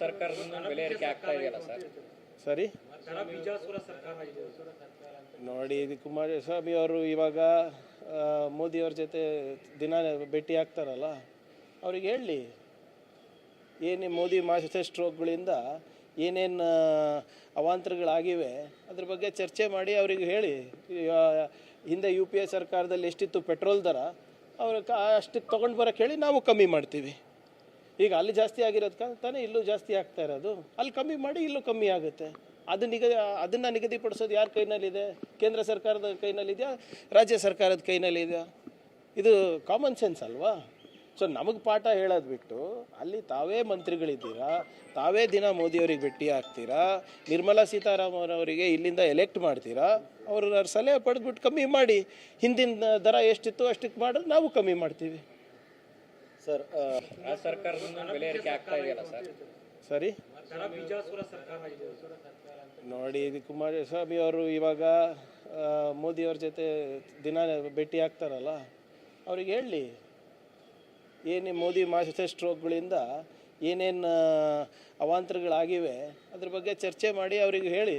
ಸರ್ಕಾರದಿಂದ ಬೆಲೆ ಆಗ್ತಾ ಇದೆಯಲ್ಲ ಸರ್? ಸರಿ. ನೋಡಿ, ಇದು ಕುಮಾರಸ್ವಾಮಿ ಅವರು ಇವಾಗ ಮೋದಿಯವ್ರ ಜೊತೆ ದಿನ ಭೇಟಿ ಆಗ್ತಾರಲ್ಲ, ಅವ್ರಿಗೆ ಹೇಳಿ. ಏನೇ ಮೋದಿ ಮಾಸ್ಟರ್ ಸ್ಟ್ರೋಕ್ಗಳಿಂದ ಏನೇನು ಅವಾಂತರಗಳಾಗಿವೆ, ಅದ್ರ ಬಗ್ಗೆ ಚರ್ಚೆ ಮಾಡಿ ಅವ್ರಿಗೆ ಹೇಳಿ. ಹಿಂದೆ ಯು ಪಿ ಎ ಸರ್ಕಾರದಲ್ಲಿ ಎಷ್ಟಿತ್ತು ಪೆಟ್ರೋಲ್ ದರ, ಅವ್ರ ಅಷ್ಟು ಅಷ್ಟಕ್ಕೆ ತೊಗೊಂಡು ಬರೋಕ್ಕೆ ಹೇಳಿ ನಾವು ಕಮ್ಮಿ ಮಾಡ್ತೀವಿ. ಈಗ ಅಲ್ಲಿ ಜಾಸ್ತಿ ಆಗಿರೋದು ತಾನೇ ಇಲ್ಲೂ ಜಾಸ್ತಿ ಆಗ್ತಾ ಇರೋದು. ಅಲ್ಲಿ ಕಮ್ಮಿ ಮಾಡಿ ಇಲ್ಲೂ ಕಮ್ಮಿ ಆಗುತ್ತೆ. ಅದು ನಿಗದಿ, ಅದನ್ನು ನಿಗದಿಪಡಿಸೋದು ಯಾರ ಕೈನಲ್ಲಿದೆ? ಕೇಂದ್ರ ಸರ್ಕಾರದ ಕೈನಲ್ಲಿದೆಯಾ? ರಾಜ್ಯ ಸರ್ಕಾರದ ಕೈನಲ್ಲಿದೆಯಾ? ಇದು ಕಾಮನ್ ಸೆನ್ಸ್ ಅಲ್ವಾ? ಸೊ ನಮಗೆ ಪಾಠ ಹೇಳೋದು ಬಿಟ್ಟು ಅಲ್ಲಿ ತಾವೇ ಮಂತ್ರಿಗಳಿದ್ದೀರಾ? ತಾವೇ ದಿನ ಮೋದಿಯವ್ರಿಗೆ ಭೇಟಿ ಆಗ್ತೀರಾ? ನಿರ್ಮಲಾ ಸೀತಾರಾಮನ್ ಅವರಿಗೆ ಇಲ್ಲಿಂದ ಎಲೆಕ್ಟ್ ಮಾಡ್ತೀರಾ? ಅವ್ರ ಸಲಹೆ ಪಡೆದ್ಬಿಟ್ಟು ಕಮ್ಮಿ ಮಾಡಿ. ಹಿಂದಿನ ದರ ಎಷ್ಟಿತ್ತು ಅಷ್ಟಕ್ಕೆ ಮಾಡೋದು ನಾವು ಕಮ್ಮಿ ಮಾಡ್ತೀವಿ. ಸರ್ ಆ ಸರ್ಕಾರದಿಂದ ಬೆಲೆ ಏರಿಕೆ ಆಗ್ತಾ ಇದೆಯಲ್ಲ ಸರ್? ಸರಿ. ನೋಡಿ ಇದು ಕುಮಾರಸ್ವಾಮಿ ಅವರು ಇವಾಗ ಮೋದಿಯವ್ರ ಜೊತೆ ದಿನ ಭೇಟಿ ಆಗ್ತಾರಲ್ಲ ಅವ್ರಿಗೆ ಹೇಳಿ. ಏನು ಮೋದಿ ಮಾಸ್ಟರ್ ಸ್ಟ್ರೋಕ್ಗಳಿಂದ ಏನೇನು ಅವಾಂತರಗಳಾಗಿವೆ ಅದ್ರ ಬಗ್ಗೆ ಚರ್ಚೆ ಮಾಡಿ ಅವ್ರಿಗೆ ಹೇಳಿ.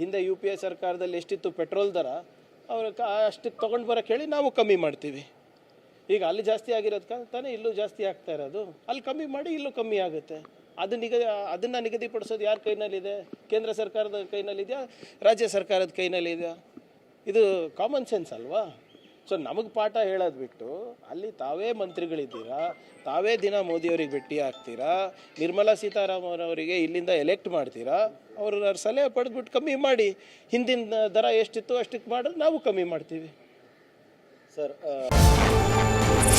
ಹಿಂದೆ ಯು ಪಿ ಎ ಸರ್ಕಾರದಲ್ಲಿ ಎಷ್ಟಿತ್ತು ಪೆಟ್ರೋಲ್ ದರ ಅವ್ರ ಅಷ್ಟು ಅಷ್ಟಕ್ಕೆ ತೊಗೊಂಡು ಬರೋಕ್ಕೆ ಹೇಳಿ ನಾವು ಕಮ್ಮಿ ಮಾಡ್ತೀವಿ. ಈಗ ಅಲ್ಲಿ ಜಾಸ್ತಿ ಆಗಿರೋದು ಕಾರಣ ತಾನೇ ಇಲ್ಲೂ ಜಾಸ್ತಿ ಆಗ್ತಾ ಇರೋದು. ಅಲ್ಲಿ ಕಮ್ಮಿ ಮಾಡಿ ಇಲ್ಲೂ ಕಮ್ಮಿ ಆಗುತ್ತೆ. ಅದು ನಿಗ ಅದನ್ನು ನಿಗದಿಪಡಿಸೋದು ಯಾರ ಕೈನಲ್ಲಿದೆ? ಕೇಂದ್ರ ಸರ್ಕಾರದ ಕೈನಲ್ಲಿದೆಯಾ? ರಾಜ್ಯ ಸರ್ಕಾರದ ಕೈನಲ್ಲಿದೆಯಾ? ಇದು ಕಾಮನ್ ಸೆನ್ಸ್ ಅಲ್ವಾ? ಸೊ ನಮಗೆ ಪಾಠ ಹೇಳೋದು ಬಿಟ್ಟು ಅಲ್ಲಿ ತಾವೇ ಮಂತ್ರಿಗಳಿದ್ದೀರಾ? ತಾವೇ ದಿನ ಮೋದಿಯವ್ರಿಗೆ ಭೇಟಿ ಆಗ್ತೀರಾ? ನಿರ್ಮಲಾ ಸೀತಾರಾಮನ್ ಅವರಿಗೆ ಇಲ್ಲಿಂದ ಎಲೆಕ್ಟ್ ಮಾಡ್ತೀರಾ? ಅವ್ರ ಸಲಹೆ ಪಡೆದ್ಬಿಟ್ಟು ಕಮ್ಮಿ ಮಾಡಿ. ಹಿಂದಿನ ದರ ಎಷ್ಟಿತ್ತು ಅಷ್ಟಕ್ಕೆ ಮಾಡಿದ್ರೆ ನಾವು ಕಮ್ಮಿ ಮಾಡ್ತೀವಿ. Sir. Uh,